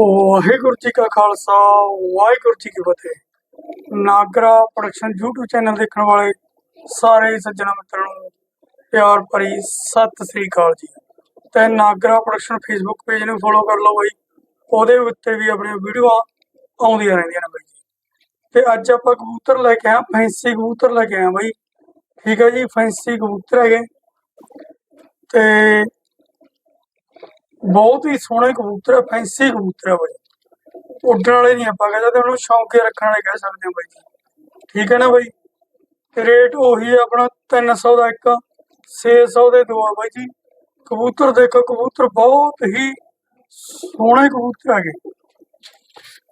ਵਾਹਿਗੁਰੂ ਜੀ ਕਾ ਖਾਲਸਾ, ਵਾਹਿਗੁਰੂ ਜੀ ਕੀ ਫਤਿਹ। Nagra production YouTube channel ਦੇਖਣ ਵਾਲੇ ਸਾਰੇ ਸੱਜਣਾ ਮਿੱਤਰਾਂ ਨੂੰ ਪਿਆਰ ਭਰੀ ਸਤਿ ਸ੍ਰੀ ਅਕਾਲ ਜੀ। ਤੇ ਨਾਗਰਾ ਪ੍ਰੋਡਕਸ਼ਨ ਫੇਸਬੁੱਕ ਪੇਜ ਨੂੰ ਫੋਲੋ ਕਰ ਲਓ ਬਾਈ। ਉਹਦੇ ਉੱਤੇ ਵੀ ਆਪਣੀਆਂ ਵੀਡੀਓਆਂ ਆਉਂਦੀਆਂ ਰਹਿੰਦੀਆਂ ਨੇ ਬਾਈ ਜੀ। ਤੇ ਅੱਜ ਆਪਾਂ ਕਬੂਤਰ ਲੈ ਕੇ ਆਏ ਫੈਂਸੀ ਕਬੂਤਰ ਲੈ ਕੇ ਆਏ ਬਾਈ। ਠੀਕ ਹੈ ਜੀ, ਫੈਂਸੀ ਕਬੂਤਰ ਹੈਗੇ। ਤੇ ਬਹੁਤ ਹੀ ਸੋਹਣੇ ਕਬੂਤਰ ਹੈ ਫੈਂਸੀ ਕਬੂਤਰ ਹੈ ਬਾਈ। ਉੱਡਣ ਵਾਲੇ ਨਹੀਂ ਆਪਾਂ ਕਹਿੰਦੇ, ਤੇ ਉਹਨੂੰ ਸ਼ੌਂਕੇ ਰੱਖਣ ਵਾਲੇ ਕਹਿ ਸਕਦੇ ਹਾਂ ਬਾਈ ਜੀ। ਠੀਕ ਹੈ ਨਾ ਬਾਈ? ਰੇਟ ਉਹੀ ਹੈ ਆਪਣਾ 300 ਦਾ ਇੱਕ 600 ਦੇ ਦੋ ਆ ਬਾਈ ਜੀ। ਕਬੂਤਰ ਦੇਖੋ, ਕਬੂਤਰ ਬਹੁਤ ਹੀ ਸੋਹਣੇ ਕਬੂਤਰ ਹੈਗੇ।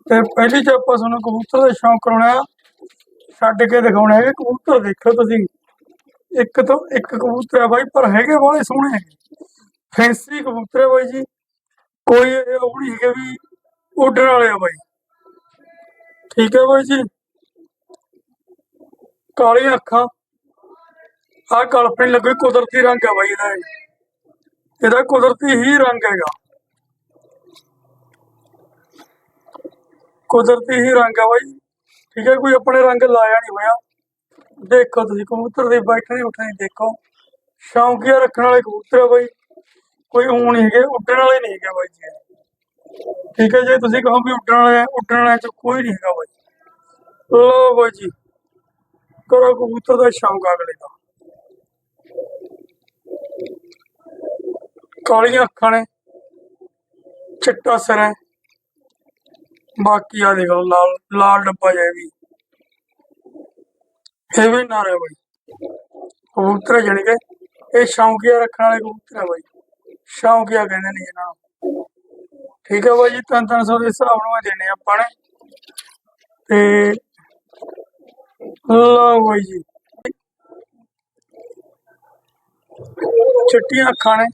ਤੇ ਪਹਿਲੀ ਚ ਆਪਾਂ ਤੁਹਾਨੂੰ ਕਬੂਤਰ ਦਾ ਸ਼ੌਂਕ ਕਰਾਉਣਾ ਛੱਡ ਕੇ ਦਿਖਾਉਣਾ ਹੈ ਕਬੂਤਰ ਦੇਖੋ ਤੁਸੀਂ, ਇੱਕ ਤੋਂ ਇੱਕ ਕਬੂਤਰ ਹੈ ਬਾਈ, ਪਰ ਹੈਗੇ ਬਾਲੇ ਸੋਹਣੇ ਹੈਗੇ। ਫੈਂਸੀ ਕਬੂਤਰ ਹੈ ਬਾਈ ਜੀ। ਕੋਈ ਇਹ ਉਹ ਨਹੀਂ ਹੈਗੇ ਵੀ ਉੱਡਣ ਵਾਲੇ ਆ ਬਾਈ। ਠੀਕ ਹੈ ਬਾਈ ਜੀ। ਕਾਲੀਆਂ ਅੱਖਾਂ। ਆਹ ਕਲਪਨੀ ਲੱਗੇ ਕੁਦਰਤੀ ਰੰਗ ਹੈ ਬਾਈ ਇਹਦਾ ਇਹਦਾ ਕੁਦਰਤੀ ਹੀ ਰੰਗ ਹੈਗਾ। ਕੁਦਰਤੀ ਹੀ ਰੰਗ ਹੈ ਬਾਈ। ਠੀਕ ਹੈ ਕੋਈ ਆਪਣੇ ਰੰਗ ਲਾਇਆ ਨਹੀਂ ਹੋਇਆ। ਦੇਖੋ ਤੁਸੀਂ, ਕਬੂਤਰ ਦੇ ਬੈਠਣੇ ਉੱਠਣੇ ਦੇਖੋ। ਸ਼ੌਂਕੀਆ ਰੱਖਣ ਵਾਲੇ ਕਬੂਤਰ ਆ ਬਾਈ। ਕੋਈ ਊਂ ਨਹੀਂ ਹੈਗੇ ਉੱਡਣ ਵਾਲੇ ਨਹੀਂ ਹੈਗੇ ਬਾਈ ਜੀ। ਠੀਕ ਹੈ ਜੇ, ਤੁਸੀਂ ਕਹੋ ਵੀ ਉੱਡਣ ਵਾਲੇ, ਉੱਡਣ ਵਾਲਿਆਂ ਚ ਕੋਈ ਨਹੀਂ ਹੈਗਾ ਬਾਈ। ਲੋ ਬਾਈ ਜੀ, ਕਰੋ ਕਬੂਤਰ ਦਾ ਸ਼ੌਂਕ ਅਗਲੇ ਦਾ। ਕਾਲੀਆਂ ਅੱਖਾਂ ਨੇ, ਚਿੱਟਾ ਸਿਰ ਹੈ। ਬਾਕੀ ਆ ਦੇਖੋ ਲਾਲ ਲਾਲ ਡੱਬਾ ਜਿਹਾ ਵੀ। ਇਹ ਵੀ ਨਾ ਬਾਈ। ਕਬੂਤਰ ਜਾਣੀ ਕਿ, ਇਹ ਸ਼ੌਂਕੀਆ ਰੱਖਣ ਵਾਲੇ ਕਬੂਤਰ ਆ ਬਾਈ। ਸ਼ੌਂਕੀਆ ਕਹਿੰਦੇ ਨੇ ਇਹਨਾਂ ਨੂੰ। ਠੀਕ ਹੈ ਬਾਈ ਜੀ, ਤਿੰਨ ਤਿੰਨ ਸੌ ਦੇ ਹਿਸਾਬ ਨਾਲ ਦੇਣੇ ਆਪਾਂ ਨੇ। ਤੇ ਲਓ ਬਾਈ ਚਿੱਟੀਆਂ ਅੱਖਾਂ ਨੇ।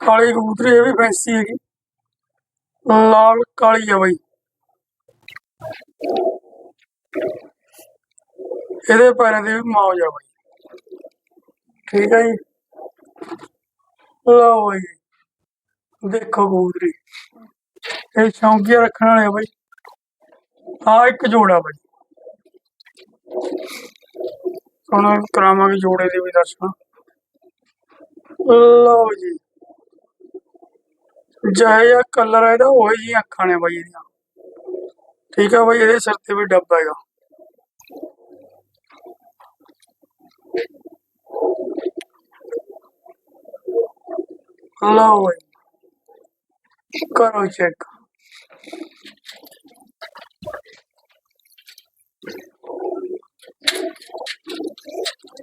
ਕਾਲੀ ਕਬੂਤਰੀ, ਇਹ ਵੀ ਫੈਂਸੀ ਹੈਗੀ। ਲਾਲ, ਕਾਲੀ ਆ ਬਾਈ। ਇਹਦੇ ਪੈਰਾਂ ਦੀ ਵੀ ਮੌਜ ਆ ਬਾਈ। ਠੀਕ ਹੈ ਜੀ। ਲਓ ਜੀ ਦੇਖੋ ਕਬੂਤਰੀ ਇਹ ਸ਼ੌਂਕੀਆ ਰੱਖਣ ਵਾਲੇ ਆ ਬਾਈ। ਆ ਇੱਕ ਜੋੜਾ ਬਾਈ। ਹੁਣ ਕਰਾਵਾਂਗੇ ਜੋੜੇ ਦੇ ਵੀ ਦਰਸ਼ਨ ਲਓ ਜੀ। ਜਿਹੋ ਜਿਹਾ ਕਲਰ ਹੈ ਇਹਦਾ, ਉਹੀ ਜੀ ਅੱਖਾਂ ਨੇ ਬਾਈ ਇਹਦੀਆਂ। ਠੀਕ ਹੈ ਬਈ, ਇਹਦੇ ਸਿਰ ਤੇ ਵੀ ਡੱਬਾ ਹੈਗਾ। ਲਓ ਬਾਈ ਕਰੋ ਚੈੱਕ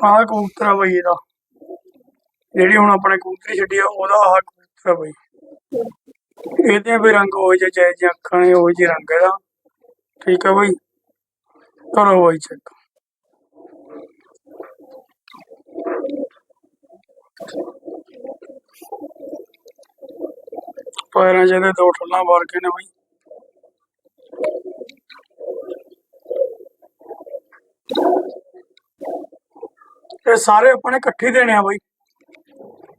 ਆਹ ਕਬੂਤਰ ਆ ਬਾਈ ਇਹਦਾ ਜਿਹੜੀ ਹੁਣ ਆਪਣੇ ਕਬੂਤਰੀ ਛੱਡੀ ਆ ਉਹਦਾ ਆਹ ਕਬੂਤਰ ਆ ਬਾਈ ਇਹਦੇ ਵੀ ਰੰਗ ਹੋ ਜੇ ਚਾਹੇ ਜੀ ਅੱਖਾਂ ਨੇ ਉਹ ਜੀ ਰੰਗ ਇਹਦਾ ਠੀਕ ਆ ਬਈ ਕਰੋ ਬਾਈ ਚੈੱਕ ਪੈਰਾਂ 'ਚ ਦੋ ਠੁੱਲਾਂ ਮਾਰ ਕੇ ਨੇ ਬਾਈ। ਇਹ ਸਾਰੇ ਆਪਾਂ ਨੇ ਇਕੱਠੇ ਦੇਣੇ ਆ ਬਾਈ।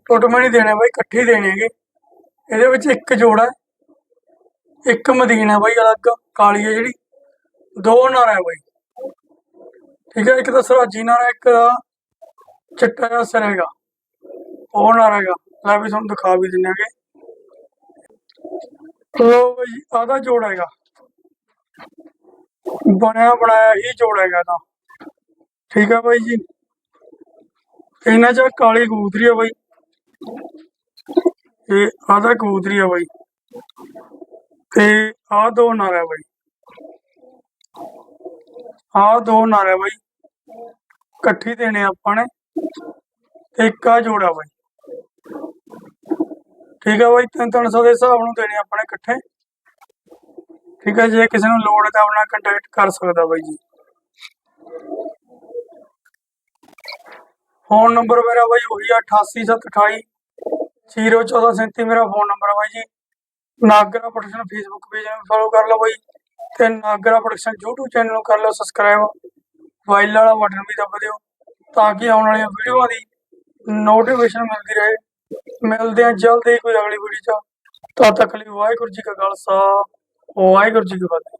ਟੋਟਮੇ ਨਹੀਂ ਦੇਣੇ ਬਾਈ, ਇਕੱਠੇ ਦੇਣੇ ਹੈਗੇ। ਇਹਦੇ ਵਿੱਚ ਇੱਕ ਜੋੜਾ ਹੈ ਇੱਕ ਮਦੀਨਾ ਬਾਈ, ਅਲੱਗ। ਕਾਲੀ ਹੈ ਜਿਹੜੀ। ਦੋ ਨਾਰਾ ਹੈ ਬਾਈ। ਠੀਕ ਹੈ ਇੱਕ ਤਾਂ ਸਰਾਜੀ ਨਾਰਾ ਇੱਕ ਦਾ ਚਿੱਟਾ ਜਿਹਾ ਸਿਰ ਹੈਗਾ ਉਹ ਨਾਰਾ ਹੈਗਾ। ਲੈ ਵੀ ਤੁਹਾਨੂੰ ਦਿਖਾ ਵੀ ਦਿੰਦੇ ਹੈਗੇ ਲੋ ਬਾਈ ਆਦਾ ਜੋੜ ਹੈਗਾ। ਬਣਿਆ ਬਣਾਇਆ ਹੀ ਜੋੜ ਹੈਗਾ ਤਾਂ ਠੀਕ ਹੈ ਬਾਈ ਜੀ। ਇਹਨਾਂ ਚ ਕਾਲੀ ਕਬੂਤਰੀ ਆ ਬਾਈ। ਇਹ ਆਦਾ ਕਬੂਤਰੀ ਆ ਬਾਈ। ਤੇ ਆ ਦੋ ਨਰ ਹੈ ਬਾਈ। ਆ ਦੋ ਨਰ ਹੈ ਬਾਈ। ਇਕੱਠੀ ਦੇਣੇ ਆਪਾਂ ਨੇ। ਤੇ ਇੱਕ ਆ ਜੋੜਾ ਬਾਈ। ਠੀਕ ਹੈ ਬਾਈ, ਤਿੰਨ ਤਿੰਨ ਸੌ ਦੇ ਹਿਸਾਬ ਨੂੰ ਦੇਣੇ ਆਪਣੇ ਇਕੱਠੇ। ਠੀਕ ਹੈ ਜੇ ਕਿਸੇ ਨੂੰ ਲੋੜ ਹੈ ਤਾਂ ਆਪਣਾ ਕੰਟੈਕਟ ਕਰ ਸਕਦਾ ਬਾਈ ਜੀ। ਫੋਨ ਨੰਬਰ ਮੇਰਾ ਬਾਈ ਉਹੀ 88728 01437 ਮੇਰਾ ਫੋਨ ਨੰਬਰ ਆ ਬਾਈ ਜੀ। ਨਾਗਰਾ ਪ੍ਰੋਡਕਸ਼ਨ ਫੇਸਬੁੱਕ ਪੇਜ ਨੂੰ ਫੋਲੋ ਕਰ ਲਓ ਬਾਈ ਤੇ ਨਾਗਰਾ ਪ੍ਰੋਡਕਸ਼ਨ YouTube ਚੈਨਲ ਨੂੰ ਕਰ ਲਓ ਸਬਸਕ੍ਰਾਈਬ ਵਾਈਲ ਵਾਲਾ ਬਟਨ ਵੀ ਦਬਾ ਦਿਓ ਤਾਂ ਕਿ ਆਉਣ ਵਾਲੀਆਂ ਵੀਡੀਓਆਂ ਦੀ ਨੋਟੀਫਿਕੇਸ਼ਨ ਮਿਲਦੀ ਰਹੇ। ਮਿਲਦੇ ਆ ਜਲਦੀ ਕੋਈ ਅਗਲੀ ਵੀਡੀਓ ਚ। ਤਦ ਤੱਕ ਲਈ ਵਾਹਿਗੁਰੂ ਜੀ ਕਾ ਖਾਲਸਾ, ਵਾਹਿਗੁਰੂ ਜੀ ਕੀ ਫਤਿਹ।